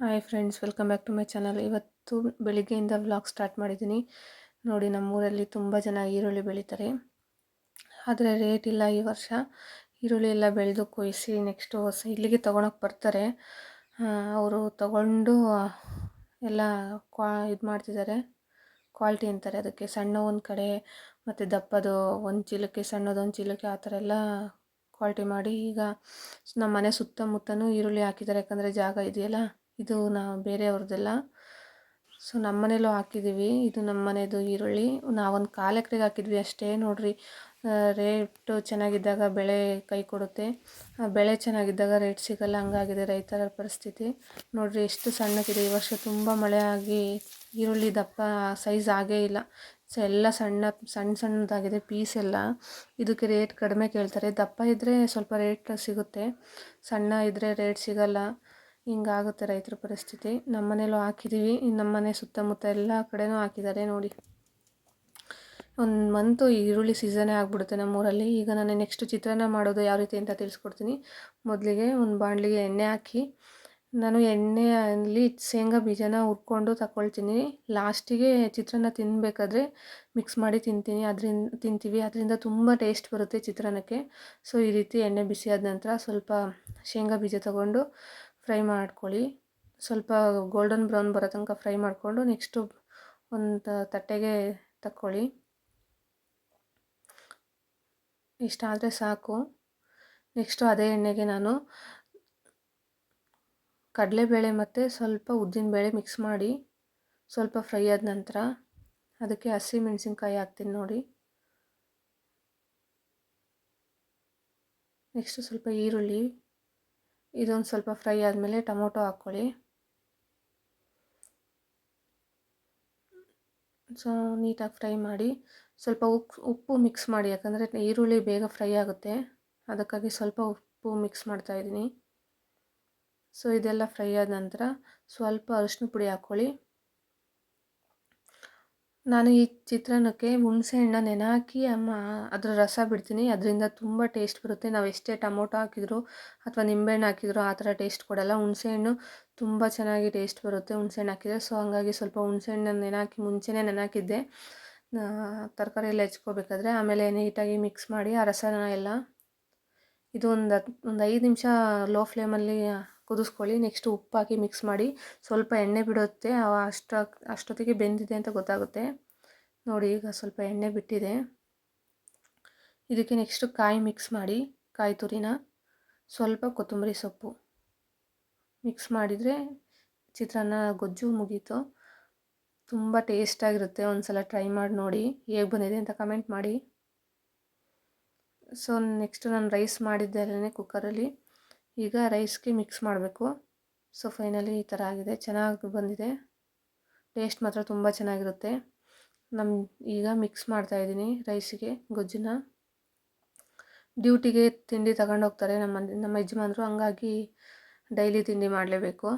Hi friends welcome back to my channel ಇವತ್ತು ಬೆಳಿಗ್ಗೆಯಿಂದ vlog start ಮಾಡಿದ್ದೀನಿ. ನೋಡಿ, ನಮ್ಮೂರಲ್ಲಿ ತುಂಬ ಜನ ಈರುಳ್ಳಿ ಬೆಳೀತಾರೆ. ಆದರೆ ರೇಟ್ ಇಲ್ಲ ಈ ವರ್ಷ. ಈರುಳ್ಳಿ ಎಲ್ಲ ಬೆಳೆದು ಕೊಯ್ಸಿ ನೆಕ್ಸ್ಟು ಹೊಸ ಇಲ್ಲಿಗೆ ತೊಗೊಳಕ್ಕೆ ಬರ್ತಾರೆ. ಅವರು ತಗೊಂಡು ಎಲ್ಲ ಕ್ವಾ, ಇದು ಮಾಡ್ತಿದ್ದಾರೆ. ಕ್ವಾಲಿಟಿ ಅಂತಾರೆ. ಅದಕ್ಕೆ ಸಣ್ಣ ಒಂದು ಕಡೆ, ಮತ್ತು ದಪ್ಪದು ಒಂದು ಚೀಲಕ್ಕೆ, ಸಣ್ಣದು ಒಂದು ಚೀಲಕ್ಕೆ ಆ ಥರ ಎಲ್ಲ ಕ್ವಾಲಿಟಿ ಮಾಡಿ ಈಗ ನಮ್ಮ ಮನೆ ಸುತ್ತಮುತ್ತನೂ ಈರುಳ್ಳಿ ಹಾಕಿದ್ದಾರೆ. ಯಾಕಂದರೆ ಜಾಗ ಇದೆಯಲ್ಲ. ಇದು ನಾವು ಬೇರೆಯವ್ರದ್ದೆಲ್ಲ. ಸೊ ನಮ್ಮ ಮನೇಲೂ ಹಾಕಿದ್ದೀವಿ. ಇದು ನಮ್ಮ ಮನೆಯದು ಈರುಳ್ಳಿ. ನಾವೊಂದು ಕಾಲು ಎಕರೆಗೆ ಹಾಕಿದ್ವಿ ಅಷ್ಟೇ. ನೋಡಿರಿ ರೇಟು ಚೆನ್ನಾಗಿದ್ದಾಗ ಬೆಳೆ ಕೈ ಕೊಡುತ್ತೆ. ಬೆಳೆ ಚೆನ್ನಾಗಿದ್ದಾಗ ರೇಟ್ ಸಿಗಲ್ಲ. ಹಂಗಾಗಿದೆ ರೈತರ ಪರಿಸ್ಥಿತಿ. ನೋಡಿರಿ, ಎಷ್ಟು ಸಣ್ಣಕ್ಕಿದೆ ಈ ವರ್ಷ ತುಂಬ ಮಳೆ ಆಗಿ ಈರುಳ್ಳಿ ದಪ್ಪ ಸೈಜ್ ಆಗೇ ಇಲ್ಲ. ಸೊ, ಎಲ್ಲ ಸಣ್ಣ ಸಣ್ಣ ಸಣ್ಣದಾಗಿದೆ, ಪೀಸ್ ಎಲ್ಲ. ಇದಕ್ಕೆ ರೇಟ್ ಕಡಿಮೆ ಕೇಳ್ತಾರೆ. ದಪ್ಪ ಇದ್ದರೆ ಸ್ವಲ್ಪ ರೇಟ್ ಸಿಗುತ್ತೆ. ಸಣ್ಣ ಇದ್ದರೆ ರೇಟ್ ಸಿಗಲ್ಲ. ಹಿಂಗಾಗುತ್ತೆ ರೈತರ ಪರಿಸ್ಥಿತಿ. ನಮ್ಮ ಮನೇಲೂ ಹಾಕಿದ್ದೀವಿ ನಮ್ಮ ಮನೆ ಸುತ್ತಮುತ್ತ ಎಲ್ಲ ಕಡೆನೂ ಹಾಕಿದ್ದಾರೆ ನೋಡಿ. ಒಂದು ಮಂತು ಈರುಳ್ಳಿ ಸೀಸನೇ ಆಗಿಬಿಡುತ್ತೆ ನಮ್ಮೂರಲ್ಲಿ. ಈಗ ನಾನು ನೆಕ್ಸ್ಟ್ ಚಿತ್ರಾನ್ನ ಮಾಡೋದು ಯಾವ ರೀತಿ ಅಂತ ತಿಳಿಸ್ಕೊಡ್ತೀನಿ. ಮೊದಲಿಗೆ ಒಂದು ಬಾಣಲಿಗೆ ಎಣ್ಣೆ ಹಾಕಿ, ನಾನು ಎಣ್ಣೆಯಲ್ಲಿ ಶೇಂಗಾ ಬೀಜನ ಹುರ್ಕೊಂಡು ತಗೊಳ್ತೀನಿ ಲಾಸ್ಟಿಗೆ ಚಿತ್ರಾನ್ನ ತಿನ್ನಬೇಕಾದ್ರೆ ಮಿಕ್ಸ್ ಮಾಡಿ ತಿಂತೀನಿ. ಅದರಿಂದ ತಿಂತೀವಿ. ಅದರಿಂದ ತುಂಬ ಟೇಸ್ಟ್ ಬರುತ್ತೆ ಚಿತ್ರಾನ್ನಕ್ಕೆ. ಸೊ ಈ ರೀತಿ ಎಣ್ಣೆ ಬಿಸಿ ಆದ ನಂತರ ಸ್ವಲ್ಪ ಶೇಂಗಾ ಬೀಜ ತಗೊಂಡು ಫ್ರೈ ಮಾಡ್ಕೊಳ್ಳಿ. ಸ್ವಲ್ಪ ಗೋಲ್ಡನ್ ಬ್ರೌನ್ ಬರೋ ತನಕ ಫ್ರೈ ಮಾಡಿಕೊಂಡು ನೆಕ್ಸ್ಟು ಒಂದು ತಟ್ಟೆಗೆ ತಕ್ಕೊಳ್ಳಿ. ಇಷ್ಟಾದರೆ ಸಾಕು. ನೆಕ್ಸ್ಟು ಅದೇ ಎಣ್ಣೆಗೆ ನಾನು ಕಡಲೆಬೇಳೆ ಮತ್ತು ಸ್ವಲ್ಪ ಉದ್ದಿನಬೇಳೆ ಮಿಕ್ಸ್ ಮಾಡಿ ಸ್ವಲ್ಪ ಫ್ರೈ ಆದ ನಂತರ ಅದಕ್ಕೆ ಹಸಿ ಮೆಣಸಿನ್ಕಾಯಿ ಹಾಕ್ತೀನಿ ನೋಡಿ. ನೆಕ್ಸ್ಟು ಸ್ವಲ್ಪ ಈರುಳ್ಳಿ. ಇದೊಂದು ಸ್ವಲ್ಪ ಫ್ರೈ ಆದಮೇಲೆ ಟೊಮೊಟೊ ಹಾಕ್ಕೊಳ್ಳಿ. ಸೊ, ನೀಟಾಗಿ ಫ್ರೈ ಮಾಡಿ, ಸ್ವಲ್ಪ ಉಪ್ಪು ಉಪ್ಪು ಮಿಕ್ಸ್ ಮಾಡಿ, ಯಾಕಂದರೆ ಈರುಳ್ಳಿ ಬೇಗ ಫ್ರೈ ಆಗುತ್ತೆ. ಅದಕ್ಕಾಗಿ ಸ್ವಲ್ಪ ಉಪ್ಪು ಮಿಕ್ಸ್ ಮಾಡ್ತಾಯಿದ್ದೀನಿ ಸೊ, ಇದೆಲ್ಲ ಫ್ರೈ ಆದ ನಂತರ ಸ್ವಲ್ಪ ಅರಿಶಿನ ಪುಡಿ ಹಾಕ್ಕೊಳ್ಳಿ. ನಾನು ಈ ಚಿತ್ರಾನ್ನಕ್ಕೆ ಹುಣಸೆ ಹಣ್ಣು ನೆನೆ ಹಾಕಿ ಅಮ್ಮ ಅದರ ರಸ ಬಿಡ್ತೀನಿ. ಅದರಿಂದ ತುಂಬ ಟೇಸ್ಟ್ ಬರುತ್ತೆ. ನಾವು ಎಷ್ಟೇ ಟೊಮೊಟೊ ಹಾಕಿದ್ರು ಅಥವಾ ನಿಂಬೆಹಣ್ಣು ಹಾಕಿದ್ರು ಆ ಥರ ಟೇಸ್ಟ್ ಕೊಡೋಲ್ಲ. ಹುಣಸೆಹಣ್ಣು ತುಂಬ ಚೆನ್ನಾಗಿ ಟೇಸ್ಟ್ ಬರುತ್ತೆ ಹುಣಸೆಹಣ್ಣು ಹಾಕಿದರೆ. ಸೊ ಹಾಗಾಗಿ ಸ್ವಲ್ಪ ಹುಣಸೆಹಣ್ಣನ್ನು ನೆನೆ ಹಾಕಿ ಮುಂಚೆನೇ ನೆನೆ ತರಕಾರಿ ಎಲ್ಲ ಹೆಚ್ಕೋಬೇಕಾದ್ರೆ ಆಮೇಲೆ ನೀಟಾಗಿ ಮಿಕ್ಸ್ ಮಾಡಿ ಆ ರಸನ ಎಲ್ಲ ಇದು ಒಂದು ಒಂದು ಐದು ನಿಮಿಷ ಲೋ ಫ್ಲೇಮಲ್ಲಿ ಕುದಿಸ್ಕೊಳ್ಳಿ ನೆಕ್ಸ್ಟ್ ಉಪ್ಪು ಹಾಕಿ ಮಿಕ್ಸ್ ಮಾಡಿ. ಸ್ವಲ್ಪ ಎಣ್ಣೆ ಬಿಡುತ್ತೆ ಅಷ್ಟು, ಅಷ್ಟೊತ್ತಿಗೆ ಬೆಂದಿದೆ ಅಂತ ಗೊತ್ತಾಗುತ್ತೆ. ನೋಡಿ, ಈಗ ಸ್ವಲ್ಪ ಎಣ್ಣೆ ಬಿಟ್ಟಿದೆ. ಇದಕ್ಕೆ ನೆಕ್ಸ್ಟು ಕಾಯಿ ಮಿಕ್ಸ್ ಮಾಡಿ, ಕಾಯಿ ತುರಿನ. ಸ್ವಲ್ಪ ಕೊತ್ತಂಬರಿ ಸೊಪ್ಪು. ಮಿಕ್ಸ್ ಮಾಡಿದರೆ ಚಿತ್ರಾನ್ನ ಗೊಜ್ಜು ಮುಗೀತು. ತುಂಬ ಟೇಸ್ಟಾಗಿರುತ್ತೆ ಒಂದು ಸಲ ಟ್ರೈ ಮಾಡಿ ನೋಡಿ. ಹೇಗೆ ಬಂದಿದೆ ಅಂತ ಕಮೆಂಟ್ ಮಾಡಿ. ಸೊ ನೆಕ್ಸ್ಟ್ ನಾನು ರೈಸ್ ಮಾಡಿದ್ದೆ ಕುಕ್ಕರಲ್ಲಿ ಈಗ ರೈಸ್ಗೆ ಮಿಕ್ಸ್ ಮಾಡಬೇಕು. ಸೊ ಫೈನಲಿ ಈ ಥರ ಆಗಿದೆ. ಚೆನ್ನಾಗಿ ಬಂದಿದೆ. ಟೇಸ್ಟ್ ಮಾತ್ರ ತುಂಬ ಚೆನ್ನಾಗಿರುತ್ತೆ. ನಮ್ಮ ಈಗ ಮಿಕ್ಸ್ ಮಾಡ್ತಾಯಿದ್ದೀನಿ ರೈಸಿಗೆ ಗೊಜ್ಜನ್ನ. ಡ್ಯೂಟಿಗೆ ತಿಂಡಿ ತಗೊಂಡೋಗ್ತಾರೆ ನಮ್ಮ ನಮ್ಮ ಯಜಮಾನರು ಹಂಗಾಗಿ ಡೈಲಿ ತಿಂಡಿ ಮಾಡಲೇಬೇಕು.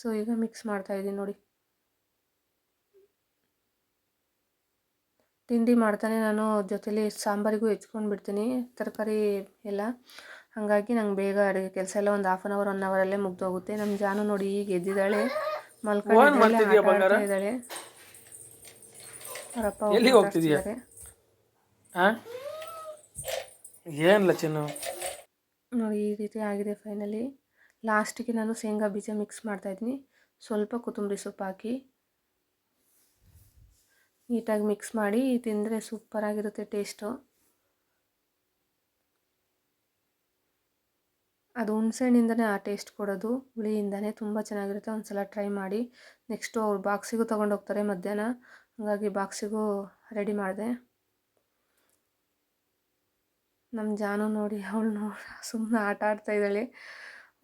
ಸೊ ಈಗ ಮಿಕ್ಸ್ ಮಾಡ್ತಾಯಿದ್ದೀನಿ ನೋಡಿ. ತಿಂಡಿ ಮಾಡ್ತಾನೆ ನಾನು. ಜೊತೇಲಿ ಸಾಂಬಾರಿಗೂ ಹೆಚ್ಕೊಂಡು ಬಿಡ್ತೀನಿ. ತರಕಾರಿ ಎಲ್ಲ. ಹಾಗಾಗಿ ನಂಗೆ ಬೇಗ ಅಡುಗೆ ಕೆಲಸ ಎಲ್ಲ ಒಂದು ಹಾಫ್ ಆನ್ ಅವರ್ ಒನ್ ಅವರಲ್ಲೇ ಮುಗ್ದೋಗುತ್ತೆ. ನಮ್ಮ ಜಾನು ನೋಡಿ ಈಗ ಎದ್ದಿದ್ದಾಳೆ. ಮಲ್ಕೊಂಡಿದ್ದಾಳೆ ಏನಿಲ್ಲ ಚಿನ್ನು ನೋಡಿ ಈ ರೀತಿ ಆಗಿದೆ ಫೈನಲಿ ಲಾಸ್ಟಿಗೆ ನಾನು ಶೇಂಗಾ ಬೀಜ ಮಿಕ್ಸ್ ಮಾಡ್ತಾ ಇದ್ದೀನಿ. ಸ್ವಲ್ಪ ಕೊತ್ತಂಬರಿ ಸೊಪ್ಪು ಹಾಕಿ ನೀಟಾಗಿ ಮಿಕ್ಸ್ ಮಾಡಿ ತಿಂದರೆ ಸೂಪರಾಗಿರುತ್ತೆ ಟೇಸ್ಟು ಅದು ಹುಣ್ಸೆಹಣ್ಣಿಂದನೇ ಆ ಟೇಸ್ಟ್ ಕೊಡೋದು. ಹುಳಿಯಿಂದನೇ ತುಂಬ ಚೆನ್ನಾಗಿರುತ್ತೆ. ಒಂದು ಸಲ ಟ್ರೈ ಮಾಡಿ. ನೆಕ್ಸ್ಟು ಅವ್ರು ಬಾಕ್ಸಿಗೂ ತೊಗೊಂಡೋಗ್ತಾರೆ ಮಧ್ಯಾಹ್ನ. ಹಾಗಾಗಿ ಬಾಕ್ಸಿಗೂ ರೆಡಿ ಮಾಡಿದೆ. ನಮ್ಮ ಜಾನು ನೋಡಿ, ಅವಳು ನೋಡಿ ಸುಮ್ಮನೆ ಆಟ ಆಡ್ತಾ ಇದ್ದಾಳೆ.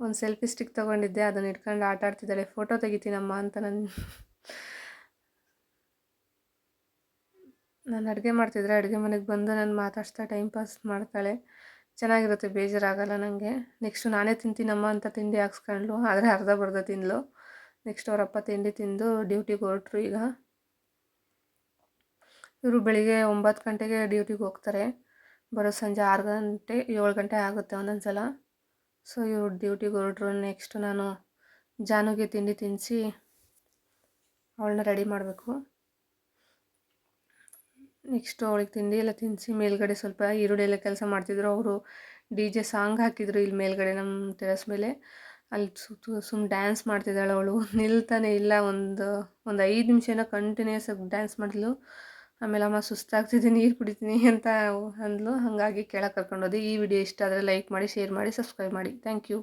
ಒಂದು ಸೆಲ್ಫಿ ಸ್ಟಿಕ್ ತೊಗೊಂಡಿದ್ದೆ. ಅದನ್ನು ಇಟ್ಕೊಂಡು ಆಟ ಆಡ್ತಿದ್ದಾಳೆ. ಫೋಟೋ ತೆಗಿತೀನಮ್ಮ ಅಂತ ನನ್ನ ನಾನು ಅಡುಗೆ ಮಾಡ್ತಿದ್ರೆ ಅಡುಗೆ ಮನೆಗೆ ಬಂದು ನಾನು ಮಾತಾಡ್ಸ್ತಾ ಟೈಮ್ ಪಾಸ್ ಮಾಡ್ತಾಳೆ. ಚೆನ್ನಾಗಿರುತ್ತೆ, ಬೇಜಾರಾಗಲ್ಲ ನನಗೆ ನೆಕ್ಸ್ಟು ನಾನೇ ತಿಂತೀನಮ್ಮ ಅಂತ ತಿಂಡಿ ಹಾಕ್ಸ್ಕೊಂಡ್ಲು ಆದರೆ ಅರ್ಧ ಬರ್ಧ ತಿಂದಳು. ನೆಕ್ಸ್ಟ್ ಅವರಪ್ಪ ತಿಂಡಿ ತಿಂದು ಡ್ಯೂಟಿಗೆ ಹೊರಟ್ರು ಈಗ. ಇವರು ಬೆಳಿಗ್ಗೆ ಒಂಬತ್ತು ಗಂಟೆಗೆ ಡ್ಯೂಟಿಗೆ ಹೋಗ್ತಾರೆ. ಬರೋ ಸಂಜೆ ಆರು ಗಂಟೆ, ಏಳು ಗಂಟೆ ಆಗುತ್ತೆ ಒಂದೊಂದು ಸಲ ಸೊ ಇವರು ಡ್ಯೂಟಿಗೆ ಹೊರಟ್ರು. ನೆಕ್ಸ್ಟು ನಾನು ಜಾನುಗೆ ತಿಂಡಿ ತಿನ್ನಿಸಿ ಅವಳನ್ನ ರೆಡಿ ಮಾಡಬೇಕು. ನೆಕ್ಸ್ಟು ಅವಳಿಗೆ ತಿಂಡಿ ಎಲ್ಲ ತಿನ್ನಿಸಿ ಮೇಲ್ಗಡೆ ಸ್ವಲ್ಪ ಈರುಳ್ಳಿ ಎಲ್ಲ ಕೆಲಸ ಮಾಡ್ತಿದ್ರು. ಅವರು ಡಿ ಜೆ ಸಾಂಗ್ ಹಾಕಿದ್ರು ಇಲ್ಲಿ ಮೇಲ್ಗಡೆ ನಮ್ಮ ಟೆರಸ್ ಮೇಲೆ. ಅಲ್ಲಿ ಸುತ್ತು ಸುಮ್ಮ ಡ್ಯಾನ್ಸ್ ಮಾಡ್ತಿದ್ದಾಳೆ ಅವಳು. ನಿಲ್ತಾನೆ ಇಲ್ಲ, ಒಂದು ಒಂದು ಐದು ನಿಮಿಷ ಏನೋ ಕಂಟಿನ್ಯೂಸ್ ಆಗಿ ಡ್ಯಾನ್ಸ್ ಮಾಡಿದ್ಲು ಆಮೇಲೆ ಅಮ್ಮ ಸುಸ್ತಾಗ್ತಿದ್ದೆ ನೀರು ಕುಡಿತೀನಿ ಅಂತ ಅಂದ್ಲು. ಹಾಗಾಗಿ ಕೆಳಗೆ ಕರ್ಕೊಂಡೋದೆ ಈ ವಿಡಿಯೋ ಇಷ್ಟ ಆದರೆ ಲೈಕ್ ಮಾಡಿ ಶೇರ್ ಮಾಡಿ ಸಬ್ಸ್ಕ್ರೈಬ್ ಮಾಡಿ. Thank you